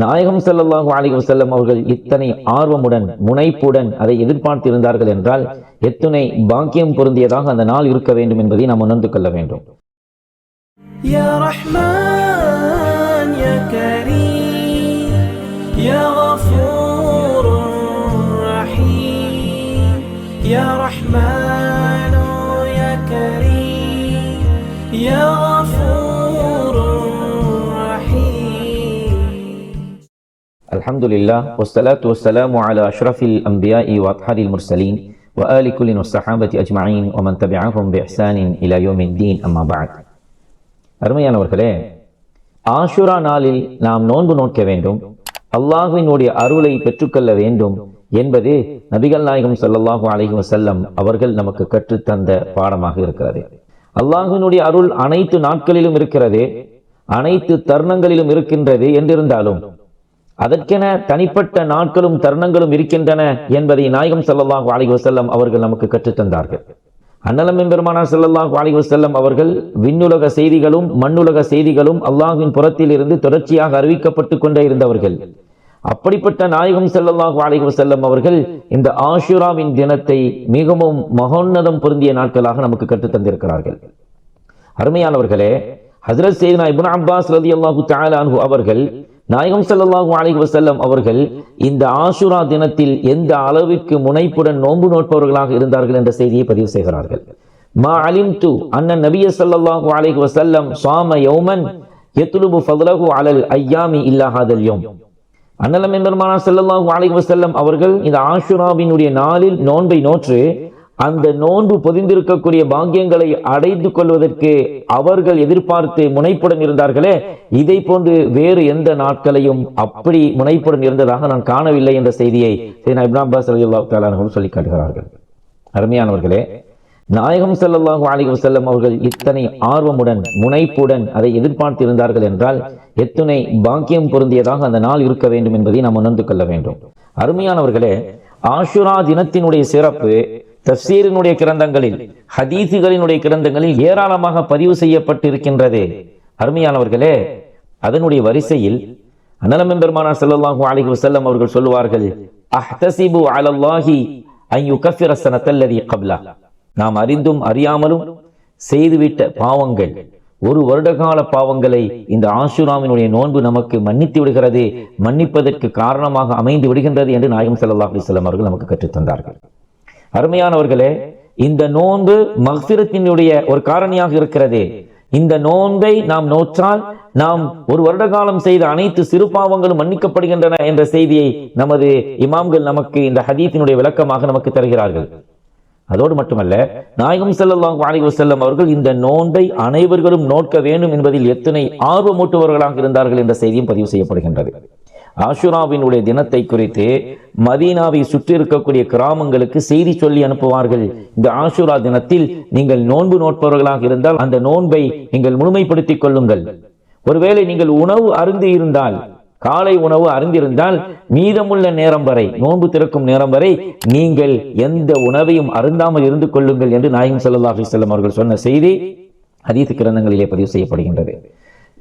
நாயகம் ஸல்லல்லாஹு அலைஹி வஸல்லம் அவர்கள் இத்தனை ஆர்வமுடன் முனைப்புடன் அதை எதிர்பார்த்திருந்தார்கள் என்றால் எத்துணை பாக்கியம் பொருந்தியதாக அந்த நாள் இருக்க வேண்டும் என்பதை நாம் உணர்ந்து கொள்ள வேண்டும் يا رحمن يا كريم يا الحمد لله والصلاة والسلام على أشرف الأنبياء وأطهر المرسلين وآل كل والصحابة أجمعين ومن تبعهم بإحسان إلى يوم الدين أما بعد அருமையானவர்களே ஆஷுரா நாளில் நாம் நோன்பு நோக்க வேண்டும் அல்லாஹ்வினுடைய அருளை பெற்றுக்கொள்ள வேண்டும் என்பது நபிகள் நாயகம் ஸல்லல்லாஹு அலைஹி வஸல்லம் அவர்கள் நமக்கு கற்றுத்தந்த பாடமாக இருக்கிறது அல்லாஹ்வினுடைய அருள் அனைத்து நாட்களிலும் இருக்கிறது அனைத்து தருணங்களிலும் இருக்கின்றது என்றிருந்தாலும் அதற்கென தனிப்பட்ட நாட்களும் தருணங்களும் இருக்கின்றன என்பதை நாயகம் செல்லல்லாஹ் அலைஹி செல்லம் அவர்கள் நமக்கு கற்றுத்தந்தார்கள் அன்னலம் எம்பெருமானார் செல்லல்லாஹ் அலைஹி செல்லம் அவர்கள் விண்ணுலக செய்திகளும் மண்ணுலக செய்திகளும் அல்லாஹின் புறத்தில் இருந்து தொடர்ச்சியாக அறிவிக்கப்பட்டு கொண்டே இருந்தவர்கள். அப்படிப்பட்ட நாயகம் செல்லல்லாஹ் அலைஹி செல்லம் அவர்கள் இந்த ஆஷுராவின் தினத்தை மிகவும் மகோன்னதம் பொருந்திய நாட்களாக நமக்கு கற்றுத் தந்திருக்கிறார்கள். அருமையானவர்களே ஹசரத் செய்தனா இபுன் அப்பாஸ் ரதி அல்லாஹு தாலான்ஹு அவர்கள் நாயகம் செல்லல்லாஹும் அலி வசல்லம் அவர்கள் இந்த ஆஷுரா தினத்தில் எந்த அளவிற்கு முனைப்புடன் நோன்பு நோட்பவர்களாக இருந்தார்கள் என்ற செய்தியை பதிவு செய்கிறார்கள். மா அலிம் து அண்ணன் நபிய சல்லாஹு அலிஹ் செல்லம் சுவாம யோமன் எத்துலுபு ஃபதுலகு அலல் ஐயாமி இல்லாஹாதல் யோம். அண்ணலம் எம்பெருமானா செல்லல்லாஹு அலிஹ் வசல்லம் அவர்கள் இந்த ஆஷுராவினுடைய நாளில் நோன்பை நோற்று அந்த நோன்பு பொதிந்திருக்கக்கூடிய பாக்கியங்களை அடைந்து கொள்வதற்கு அவர்கள் எதிர்பார்த்து முனைப்புடன் இருந்தார்களே இதை போன்று வேறு எந்த நாட்களையும் அப்படி முனைப்புடன் இருந்ததாக நான் காணவில்லை என்ற செய்தியை சைனா இப்னு அப்பாஸ் ரலியல்லாஹு தஆலா சொல்லி காட்டுகிறார்கள். அருமையானவர்களே நாயகம் செல்லல்லாஹு அலைஹி வஸல்லம் அவர்கள் இத்தனை ஆர்வமுடன் முனைப்புடன் அதை எதிர்பார்த்து இருந்தார்கள் என்றால் எத்தனை பாக்கியம் பொருந்தியதாக அந்த நாள் இருக்க வேண்டும் என்பதை நாம் உணர்ந்து கொள்ள வேண்டும். அருமையானவர்களே ஆஷுரா தினத்தினுடைய சிறப்பு தப்சீரினுடைய கிரந்தங்களில் ஹதீசுகளினுடைய கிரந்தங்களில் ஏராளமாக பதிவு செய்யப்பட்டிருக்கின்றது. அருமையானவர்களே அதனுடைய வரிசையில் அனலம் பெருமானார் ஸல்லல்லாஹு அலைஹி அவர்கள் சொல்லுவார்கள் அஹ்தசிபு அலல்லாஹி ஐயு யுகஃபிர கப்லா நாம் அறிந்தும் அறியாமலும் செய்துவிட்ட பாவங்கள் ஒரு வருடகால பாவங்களை இந்த ஆஷுராமினுடைய நோன்பு நமக்கு மன்னித்து விடுகிறது மன்னிப்பதற்கு காரணமாக அமைந்து விடுகின்றது என்று நாயகம் ஸல்லல்லாஹு அலிஸ்லாம் அவர்கள் நமக்கு கற்றுத் தந்தார்கள் அருமையானவர்களே இந்த நோன்பு மக்சிரத்தினுடைய ஒரு காரணியாக இருக்கிறது. இந்த நோன்பை நாம் நோற்றால் நாம் ஒரு வருட காலம் செய்த அனைத்து சிறு பாவங்களும் மன்னிக்கப்படுகின்றன என்ற செய்தியை நமது இமாம்கள் நமக்கு இந்த ஹதீத்தினுடைய விளக்கமாக நமக்கு தருகிறார்கள். அதோடு மட்டுமல்ல நாயகம் ஸல்லல்லாஹு அலைஹி செல்லம் அவர்கள் இந்த நோன்பை அனைவர்களும் நோக்க வேண்டும் என்பதில் எத்தனை ஆர்வமூட்டுபவர்களாக இருந்தார்கள் என்ற செய்தியும் பதிவு செய்யப்படுகின்றது. ஆஷுராவினுடைய தினத்தை குறித்து மதீனாவை சுற்றி இருக்கக்கூடிய கிராமங்களுக்கு செய்தி சொல்லி அனுப்புவார்கள். இந்த ஆஷுரா தினத்தில் நீங்கள் நோன்பு நோட்பவர்களாக இருந்தால் அந்த நோன்பை நீங்கள் முழுமைப்படுத்திக் கொள்ளுங்கள். ஒருவேளை நீங்கள் உணவு அருந்தி இருந்தால் காலை உணவு அருந்திருந்தால் மீதமுள்ள நேரம் வரை நோன்பு திறக்கும் நேரம் வரை நீங்கள் எந்த உணவையும் அருந்தாமல் இருந்து கொள்ளுங்கள் என்று நாயகம் ஸல்லல்லாஹு அலைஹி அவர்கள் சொன்ன செய்தி அதீத கிரந்தங்களிலே பதிவு செய்யப்படுகின்றது.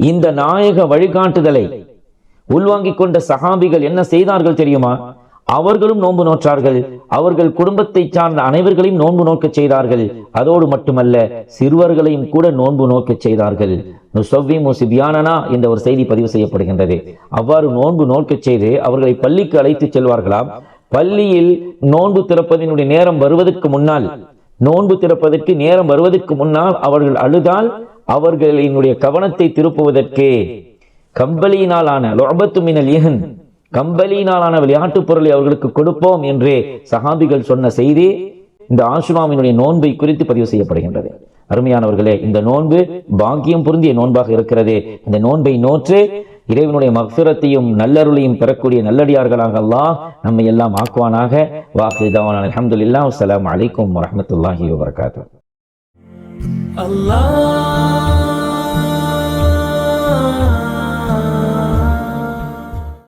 இந்த நாயக வழிகாட்டுதலை உள்வாங்கிக் கொண்ட சஹாபிகள் என்ன செய்தார்கள் தெரியுமா? அவர்களும் நோன்பு நோற்றார்கள். அவர்கள் குடும்பத்தை சார்ந்த அனைவர்களையும் நோன்பு நோக்கச் செய்தார்கள். அதோடு மட்டுமல்ல சிறுவர்களையும் கூட நோன்பு நோக்கச் செய்தார்கள். நுசவ்விமு என்ற ஒரு செய்தி பதிவு செய்யப்படுகின்றது. அவ்வாறு நோன்பு நோக்கச் செய்து அவர்களை பள்ளிக்கு அழைத்து செல்வார்களாம். பள்ளியில் நோன்பு திறப்பதனுடைய நேரம் வருவதற்கு முன்னால் நோன்பு திறப்பதற்கு நேரம் வருவதற்கு முன்னால் அவர்கள் அழுதால் அவர்களினுடைய கவனத்தை திருப்புவதற்கு கம்பளியினாலான லொபத்து மினல் இஹன் கம்பளியினாலான விளையாட்டுப் பொருளை அவர்களுக்கு கொடுப்போம் என்றே சஹாபிகள் சொன்ன செய்தி இந்த ஆசுராமினுடைய நோன்பை குறித்து பதிவு செய்யப்படுகின்றது. அருமையானவர்களே இந்த நோன்பு பாக்கியம் பொருந்திய நோன்பாக இருக்கிறது. இந்த நோன்பை நோற்று இறைவனுடைய மக்சுரத்தையும் நல்லருளையும் பெறக்கூடிய நல்லடியார்களாக அல்லாஹ் நம்மை எல்லாம் ஆக்குவானாக. வாஹிதாவான அல்ஹம்துலில்லாஹ் அஸ்லாம் அலைக்கும் வரமத்துல்லாஹி வபரகாத்துஹு. Allah